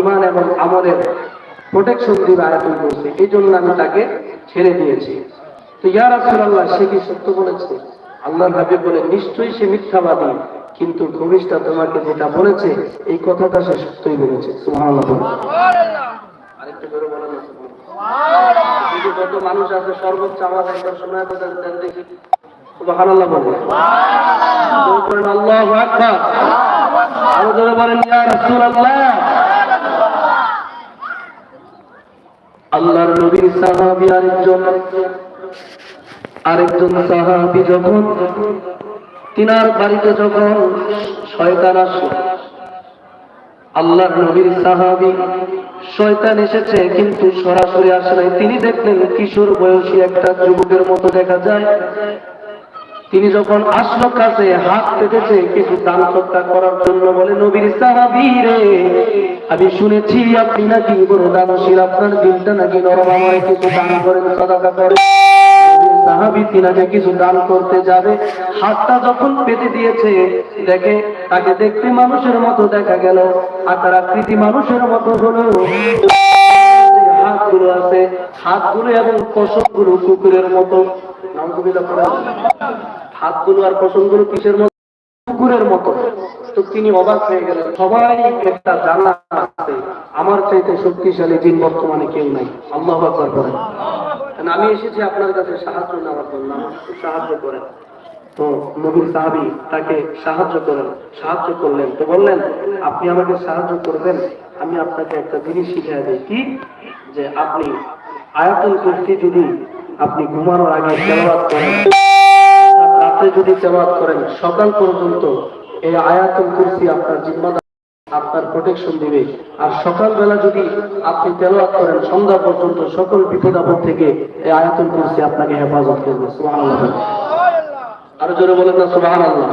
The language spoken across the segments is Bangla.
ইমান এবং আমলের প্রোটেকশন দিবে আয়াতুল কুরসি এই জন্য আমি তাকে ছেড়ে দিয়েছি। তো ইয়া রাসূলুল্লাহ সে কি সত্য বলেছে? আল্লাহর হাবিব বলে নিশ্চয়ই সে মিথ্যাবাদী কিন্তু ভবিষ্যৎ তোমাকে যেটা বলেছে এই কথাটা সে সত্যই বলেছে। সুবহানাল্লাহ। আরেকটু করে বলেন যত মানুষ আছে সর্বোচ্চ আওয়াজ একবার শোনা দেন দেখি। সুবহানাল্লাহ বলে জোরে বলেন আল্লাহু আকবার। আরও জোরে বলেন ইয়া রাসূলুল্লাহ। আল্লাহর নবীর সাহাবী আরেকজন। আরেকজন সাহাবী যখন তিনার বাড়িতে যখন শয়তান আসলো আল্লাহর নবীর সাহাবী শয়তান এসেছে, কিন্তু সরাসরি আসে নাই। তিনি দেখলেন কিশোর বয়সী একটা যুবকের মতো দেখা যায়। তিনি যখন আসলো কাছে, হাত পেতেছে কিছু দান সত্তা করার জন্য, বলে, নবীর সাহাবী রে, আমি শুনেছি আপনি নাকি বড় দানশীল, আপনার দিনটা নাকি নরম আমায় কিছু দান করেন, সদাকা করেন। সাহাবী তিনাকে কিছু দান করতে যাবে। হাতটা যখন পেতে দিয়েছে, দেখে তাকে দেখতে মানুষের মতো দেখা গেল আকার আকৃতি মানুষের মতো হলো। হাতগুলো আছে, হাতগুলো এবং পশমগুলো কুকুরের মতো। নাউজুবিল্লাহ, পড়া। হাতগুলো আর পশমগুলো কিসের মতো? কুকুরের মতো। তো তিনি অবাক হয়ে গেলেন, সবাই একটা জানা আছে, আমার চাইতে শক্তিশালী জিন বর্তমানে কেউ নাই। আল্লাহ আকবার করেন আমি এসেছি আপনার কাছে সাহায্য নেওয়ার জন্য সাহায্য করেন। তো নবীর সাহাবি তাকে সাহায্য করেন, সাহায্য করলেন। তো বললেন, আপনি আমাকে সাহায্য করবেন, আমি আপনাকে একটা জিনিস শিখিয়ে দিই। কি? যে আপনি আয়াতুল কুরসি যদি আপনি ঘুমানোর আগে তেলাওয়াত করেন রাতে যদি তেলাওয়াত করেন, সকাল পর্যন্ত এই আয়াতুল কুরসি আপনার জিম্মাদার, আপনার প্রোটেকশন দিবে। আর সকালবেলা যদি আপনি তেলাওয়াত করেন, সন্ধ্যা পর্যন্ত সকল বিপদ আপদ থেকে এই আয়াতুল কুরসি আপনাকে হেফাজত করবে। সুবহানাল্লাহ। আরও জোরে বলেন না, সুবহানাল্লাহ।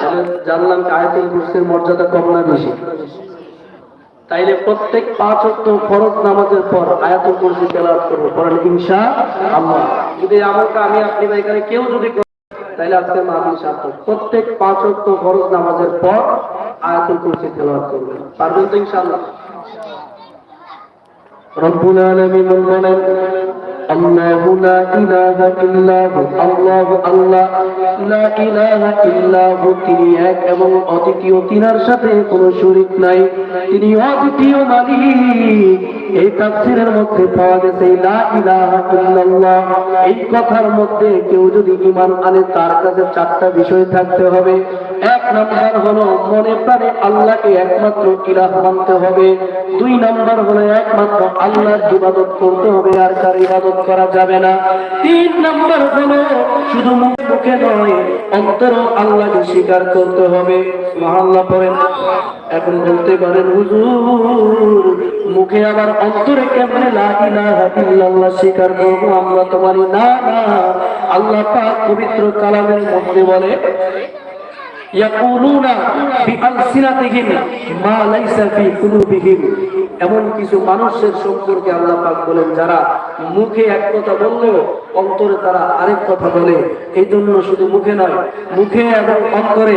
তাহলে জানলাম আয়াতুল কুরসির মর্যাদা কম না বেশি? তাইলে প্রত্যেক পাঁচ অক্ট ফরজ নামাজের পর আয়াতুল কুরসি তেলাওয়াত করব। পড়েন ইনশাআল্লাহ যদি এই আমলটা আমি আপনি এখানে কেউ যদি তাইলে আজকে মাহফিল সার্থক প্রত্যেক পাঁচ অক্ট ফরজ নামাজের পর আয়াতুল কুরসি তেলাওয়াত করবেন। পারবেন তো ইনশাআল্লাহ? রব্বুল আলামিন বলেন আল্লাহু লা ইলাহা ইল্লা হু আল্লাহু আল্লাহ লা ইলাহা ইল্লা হু তিনি এক এবং অদ্বিতীয় তিনার সাথে কোনো শরীক নাই। তিনি অদ্বিতীয় মালিক। এই তাফসীরের মধ্যে পাওয়া গেছে লা ইলাহা ইল্লাল্লাহ। এই কথার মধ্যে কেউ যদি ঈমান আনে, তার কাছে চারটা বিষয় থাকতে হবে। এক নাম্বার হলো মনে প্রাণে আল্লাহকে একমাত্র ইলাহ মানতে হবে। দুই নাম্বার হলো একমাত্র আল্লাহর ইবাদত করতে হবে আর কার ইবাদত করা যাবে না। তিন নাম্বার হলো শুধু মুখে মুখে নয় অন্তর আল্লাহকে স্বীকার করতে হবে। মহাল্লা পড়েন। এখন বলতে পারেন, হুজুর, মুখে আবার অন্তরে কেমনে লা ইলাহা ইল্লাল্লাহ স্বীকার করব আমরা তোমারই না না। আল্লাহ পাক পবিত্র কালামের মধ্যে বলে এমন কিছু মানুষের সম্পর্কে আল্লাহ বলেন যারা মুখে এক কথা বললেও অন্তরে তারা আরেক কথা বলে। এই জন্য শুধু মুখে নয়, মুখে এবং অন্তরে,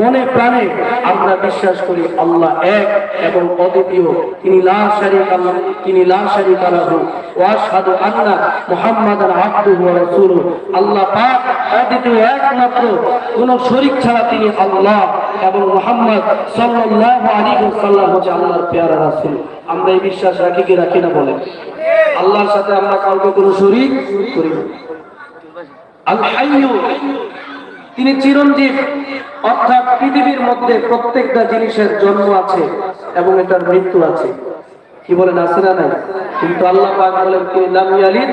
মনে প্রাণে আমরা বিশ্বাস করি আল্লাহ এক এবং অদ্বিতীয়। তিনি লা শারীকা লাহু, তিনি লা শারীকা লাহু। ওয়া আশহাদু আন্না মুহাম্মাদান আবদুহু ওয়া রাসূলুহু। আল্লাহ পাক অদ্বিতীয় একমাত্র, কোন শরীক ছাড়া তিনি আল্লাহ এবং মুহাম্মদ সাল্লাল্লাহু আলাইহি ওয়াসাল্লাম হচ্ছে আল্লাহর পেয়ারা রাসূল। আমরা এই বিশ্বাস রাখি কি রাখি না বলেন? আল্লাহর সাথে আমরা কাউকে কোনো শরীক করি না। তিনি চিরঞ্জীব, অর্থাৎ পৃথিবীর মধ্যে প্রত্যেকটা জিনিসের জন্ম আছে এবং এটার মৃত্যু আছে। কি বলেন, আছে না নাই? কিন্তু আল্লাহ বলেন, তিনি লাম ইয়ালিদ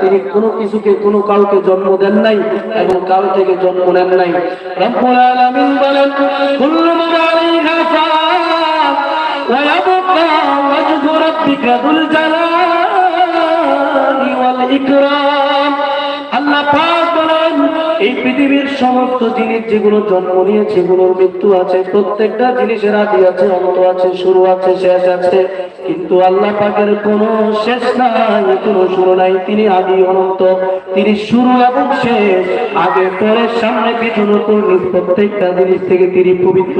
তিনি কোনো কিছুকে, কোনো কাউকে জন্ম দেন নাই এবং কাল থেকে জন্ম নেন নাই। রব্বুল আলামিন বলেন জালালি ওয়াল ইকরাম আল্লাহ পাক বলেন, এই পৃথিবীর সমস্ত জিনিস যেগুলো জন্ম নিয়েছে মৃত্যু আছে, প্রত্যেকটা জিনিসের আদি আছে অন্ত আছে, শুরু আছে, শেষ আছে। কিন্তু আল্লাহ পাকের কোনো শেষ নাই, কোনো শুরু নাই। তিনি আদি অনন্ত। তিনি শুরু এবং শেষ। আগে পরে সামনে, পিছনে প্রত্যেকটা জিনিস থেকে তিনি পবিত্র